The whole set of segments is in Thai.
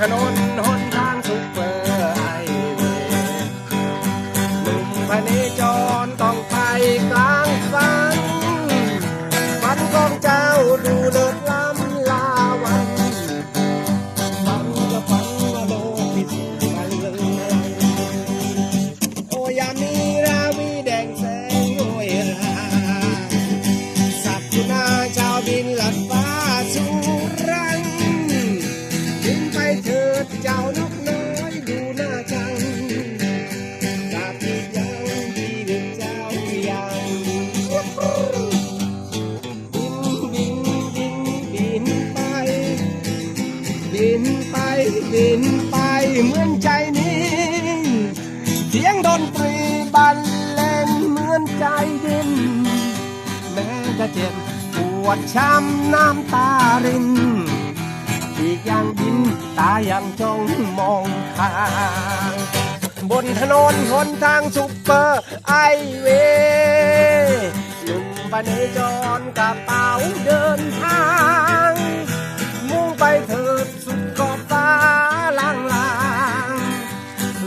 ถนนหนทางสุขเปอร์ไอเวย์หนุ่มพเนจร บินไปบินไปเหมือนใจนี้ เสียงดนตรีบรรเลงเหมือนใจดิน แม้จะเจ็บปวดช้ำน้ำตาริน อีกอย่างบินตายังจ้องมองทาง บนถนนหนทางซุปเปอร์ไอเวย์หนุ่มปเนจรกระเป๋าเดินทาง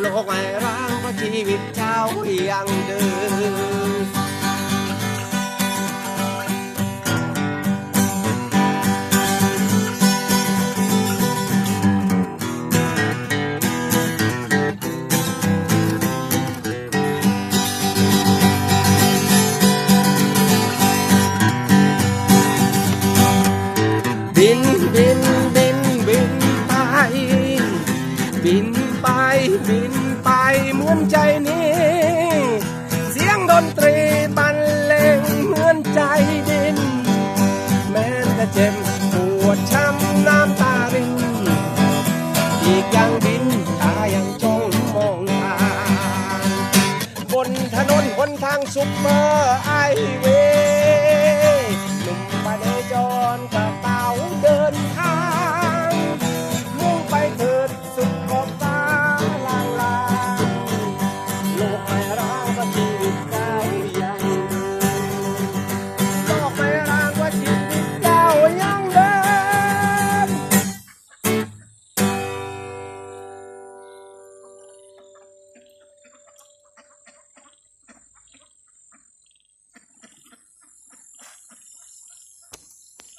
โลกไม่ร้างเพราะชีวิตเจ้ายังเดิน เหมือนใจนี้ เสียงดนตรีบรรเลงเหมือนใจดิน แม้จะเจ็บปวดช้ำน้ำตารินอีกอย่างบินตายังจ้องมองทางบนถนนหนทางซุปเปอร์ไอเวย์ that I